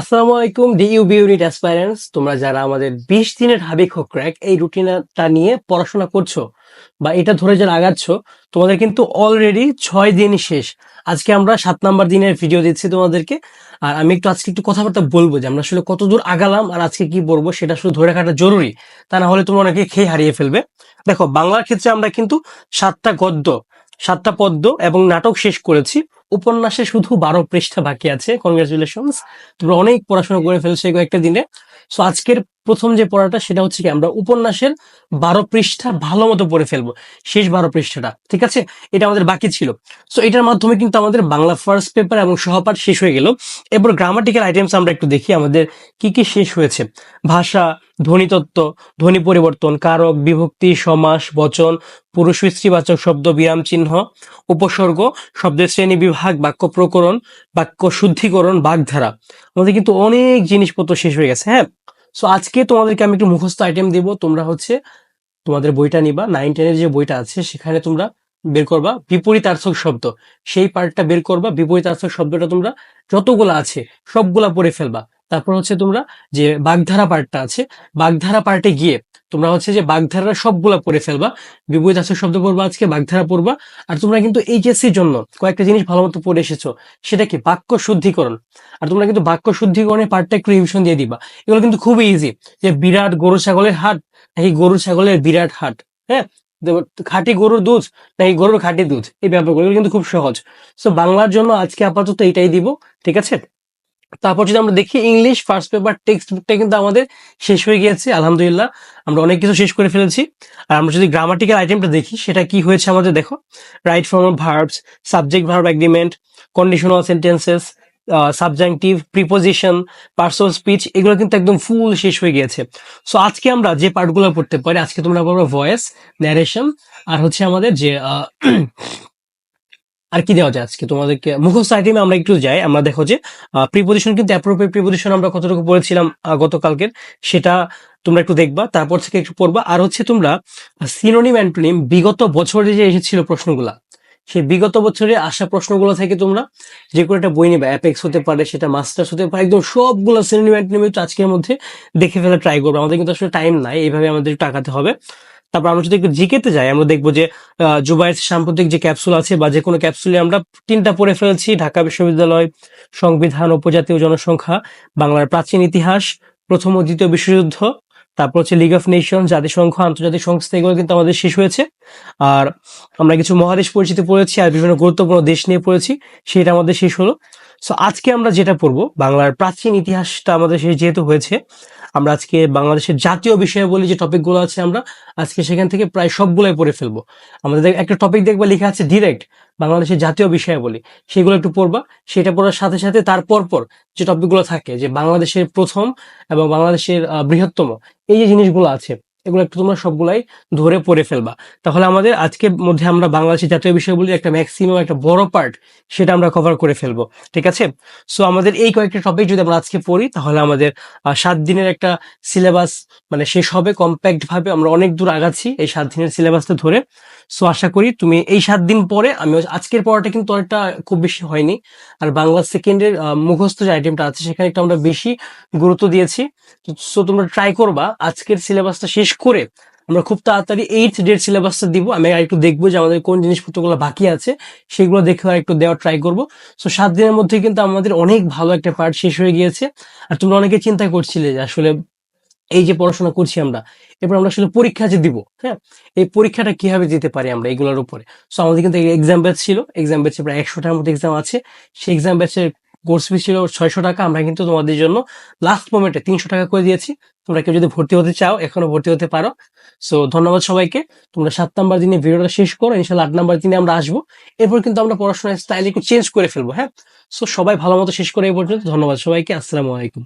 আসসালামু আলাইকুম ডিইউবি ইউনিট অ্যাসপাইরেন্টস তোমরা যারা আমাদের বিশ দিনের হাবিক হোক ক্র্যাক এই রুটিনটা নিয়ে পড়াশোনা করছ বা এটা ধরে যারা আগাচ্ছ, তোমাদের কিন্তু অলরেডি ছয় দিন শেষ। আজকে আমরা সাত নাম্বার দিনের ভিডিও দিচ্ছি তোমাদেরকে। আর আমি একটু আজকে একটু কথাবার্তা বলব যে আমরা আসলে কত দূর আগালাম আর আজকে কি বলব সেটা আসলে ধরে রাখাটা জরুরি। তা না হলে তোমরা অনেকে খেয়ে হারিয়ে ফেলবে। দেখো, বাংলার ক্ষেত্রে আমরা কিন্তু সাতটা গদ্য, সাতটা পদ্য এবং নাটক শেষ করেছি। উপন্যাসে শুধু বারো পৃষ্ঠা বাকি আছে। কনগ্রাচুলেশনস তোমরা অনেক পড়াশোনা করে ফেলছো কয়েকটা দিনে। সো আজকের প্রথম যে পড়াটা, সেটা হচ্ছে কি, আমরা উপন্যাসের বারো পৃষ্ঠা ভালো মতো পড়ে ফেলব। শেষ বারো পৃষ্ঠাটা, ঠিক আছে? এটা আমাদের বাকি ছিল। সো এটার মাধ্যমে কিন্তু আমাদের বাংলা ফার্স্ট পেপার এবং সহপাঠ শেষ হয়ে গেল। এরপর গ্রামাটিক্যাল আইটেমস আমরা একটু দেখি, আমাদের কি কি শেষ হয়েছে। ভাষা, ধ্বনিতত্ত্ব, ধ্বনি পরিবর্তন, কারক, বিভক্তি, সমাস, বচন পুরুষ স্ত্রীবাচক শব্দ, বিরাম চিহ্ন, উপসর্গ, শব্দের শ্রেণি বিভাগ বাক্য প্রকরণ বাক্য শুদ্ধিকরণ বাগধারা। আমাদের কিন্তু অনেক জিনিসপত্র শেষ হয়ে গেছে হ্যাঁ? সো আজকে তোমাদেরকে আমি একটু মুখস্থ আইটেম দিব। তোমরা হচ্ছে তোমাদের বইটা নিবা। নাইন টেনের যে বইটা আছে, সেখানে তোমরা বের করবা। বিপরীতার্থক শব্দ। সেই পার্টটা বের করবা। বিপরীতার্থক শব্দটা তোমরা যতগুলো আছে, সবগুলা পড়ে ফেলবা। তারপর হচ্ছে তোমরা যে বাগধারা পার্টটা আছে, বাগধারা পার্টে গিয়ে তোমরা হচ্ছে যে বাগধারা সবগুলা পড়ে ফেলবা। বিপরীতার্থক শব্দ পড়বা আজকে, বাগধারা পড়বা। আর তোমরা কিন্তু এইচএসসির জন্য কয়েকটা জিনিস ভালো মতো পড়ে এসেছ, সেটা কি? বাক্য শুদ্ধিকরণ। আর তোমরা কিন্তু বাক্য শুদ্ধিকরণের পার্টটা একটু রিভিশন দিয়ে দিবা। এগুলো কিন্তু খুবই ইজি যে বিরাট গরু ছাগলের হাট, নাকি গরু ছাগলের বিরাট হাট হ্যাঁ? খাঁটি গরুর দুধ, নাকি গরুর খাঁটি দুধ, এই ব্যাপারগুলো কিন্তু খুব সহজ। সো বাংলার জন্য আজকে আপাতত এটাই দিব, ঠিক আছে? তারপর যদি আমরা দেখি ইংলিশ ফার্স্ট পেপার টেক্সট বুকটা কিন্তু আমাদের শেষ হয়ে গিয়েছে, আলহামদুলিল্লাহ। আমরা অনেক কিছু শেষ করে ফেলেছি। আর আমরা যদি গ্রামাটিক্যাল আইটেমটা দেখি, সেটা কি হয়েছে আমাদের দেখো? Right form of verbs subject verb agreement conditional sentences subjunctive preposition personal speech এগুলো কিন্তু একদম ফুল শেষ হয়ে গিয়েছে। সো আজকে আমরা যে পার্টগুলো পড়তে পারি, আজকে তোমরা পড়বে ভয়েস ন্যারেশন আর হচ্ছে আমাদের যে আর কি দেওয়া যায় আজকে? তোমাদেরকে মুখস্থ আইটেমে আমরা একটু যাই। আমরা দেখো যে প্রিপোজিশন কিন্তু অ্যাপ্রোপ্রিয়েট প্রিপোজিশন আমরা কতটুকু পড়েছিলাম গতকালকের, সেটা তোমরা একটু দেখবা, তারপর থেকে একটু পড়বা। আর হচ্ছে তোমরা সিনোনিম অ্যান্টোনিম বিগত বছরে যে এসেছিল প্রশ্নগুলা, সেই বিগত বছরে আসা প্রশ্নগুলো থেকে তোমরা যে কোনো একটা বই নেবে। অ্যাপেক্স হতে পারে, সেটা মাস্টার্স হতে পারে, একদম সবগুলো সিনোনিম অ্যান্টোনিম আজকের মধ্যে দেখে ফেলা ট্রাই করব। আমাদের কিন্তু আসলে টাইম নাই, এইভাবে আমাদের টাকাতে হবে। তারপর আমরা যদি একটু জিকেতে যাই, আমরা দেখব যে জুবাইয়ের সাম্প্রতিক যে ক্যাপসুল আছে বা যে কোনো ক্যাপসুলে আমরা তিনটা পড়ে ফেলেছি। ঢাকা বিশ্ববিদ্যালয়, সংবিধান উপজাতীয় জনসংখ্যা, বাংলার প্রাচীন ইতিহাস, প্রথম ও দ্বিতীয় বিশ্বযুদ্ধ, তারপর হচ্ছে লিগ অফ নেশন জাতিসংঘ, আন্তর্জাতিক সংস্থা, এগুলো কিন্তু আমাদের শেষ হয়েছে। আর আমরা কিছু মহাদেশ পরিচিতি পড়েছি, আর বিভিন্ন গুরুত্বপূর্ণ দেশ নিয়ে পড়েছি, সেটা আমাদের শেষ হলো। সো আজকে আমরা যেটা পড়ব, বাংলার প্রাচীন ইতিহাসটা আমাদের শেষ যেহেতু হয়েছে, আমরা আজকে বাংলাদেশের জাতীয় বিষয় বলি যে টপিকগুলো আছে আমরা, আজকে সেখান থেকে প্রায় সবগুলোই পড়ে ফেলব। আমাদের একটা টপিক দেখবা, লেখা আছে ডিরেক্ট বাংলাদেশের জাতীয় বিষয় বলি। সেগুলো একটু পড়বা। সেটা পড়ার সাথে সাথে তার পর পর যে টপিকগুলো থাকে, যে বাংলাদেশের প্রথম এবং বাংলাদেশের বৃহত্তম, এই যে জিনিসগুলো আছে এগুলো একটু তোমরা সবগুলাই ধরে পড়ে ফেলবা। তাহলে আমাদের আজকের মধ্যে আমরা বাংলাদেশের জাতীয় বিষয়গুলি একটা ম্যাক্সিমাম একটা বড় পার্ট সেটা আমরা কভার করে ফেলব। ঠিক আছে? সো আমাদের এই কয়েকটা টপিক যদি আমরা আজকে পড়ি, তাহলে আমাদের সাত দিনের একটা সিলেবাস মানে শেষ হবে কম্প্যাক্ট ভাবে। আমরা অনেক দূর আগাচ্ছি এই সাত দিনের সিলেবাসটা ধরে। সো আশা করি তুমি এই সাত দিন পরে আমি আজকের পড়াটা কিন্তু অনেকটা খুব বেশি হয়নি। আর বাংলা সেকেন্ডের মুখস্থ যে আইটেমটা আছে, সেখানে একটু আমরা বেশি গুরুত্ব দিয়েছি। সো তোমরা ট্রাই করবা। আজকের সিলেবাসটা শেষ করে আমরা খুব তাড়াতাড়ি এইট ডেট সিলেবাসটা দিব। আমি আর একটু দেখব যে আমাদের কোন জিনিসপত্রগুলো বাকি আছে, সেগুলো দেখে আর একটু দেওয়ার ট্রাই করব। সো সাত দিনের মধ্যে কিন্তু আমাদের অনেক ভালো একটা পার্ট শেষ হয়ে গিয়েছে। আর তোমরা অনেকে চিন্তা করছিলে যে আসলে এই যে পড়াশোনা করছি আমরা, এরপর আমরা আসলে পরীক্ষা যে দিব হ্যাঁ? এই পরীক্ষাটা কীভাবে দিতে পারি আমরা এগুলোর উপরে? সো আমাদের কিন্তু এক্সাম ব্যাচ ছিল। এক্সাম ব্যাচে প্রায় একশোটার মতো এক্সাম আছে। সেই এক্সাম ব্যাচের কোর্স ফি ছিল ছয়শো টাকা, আমরা কিন্তু তোমাদের জন্য লাস্ট মোমেন্টে তিনশো টাকা করে দিয়েছি। তোমরা কেউ যদি ভর্তি হতে চাও, এখনও ভর্তি হতে পারো। সো ধন্যবাদ সবাইকে। তোমরা সাত নাম্বার দিনে ভিডিওটা শেষ করো ইনশাল্লাহ আট নাম্বার দিনে আমরা আসব। এরপর কিন্তু আমরা পড়াশোনার স্টাইল একটু চেঞ্জ করে ফেলব হ্যাঁ? সো সবাই ভালো মতো শেষ করে এই পর্যন্ত। ধন্যবাদ সবাইকে। আসসালামু আলাইকুম।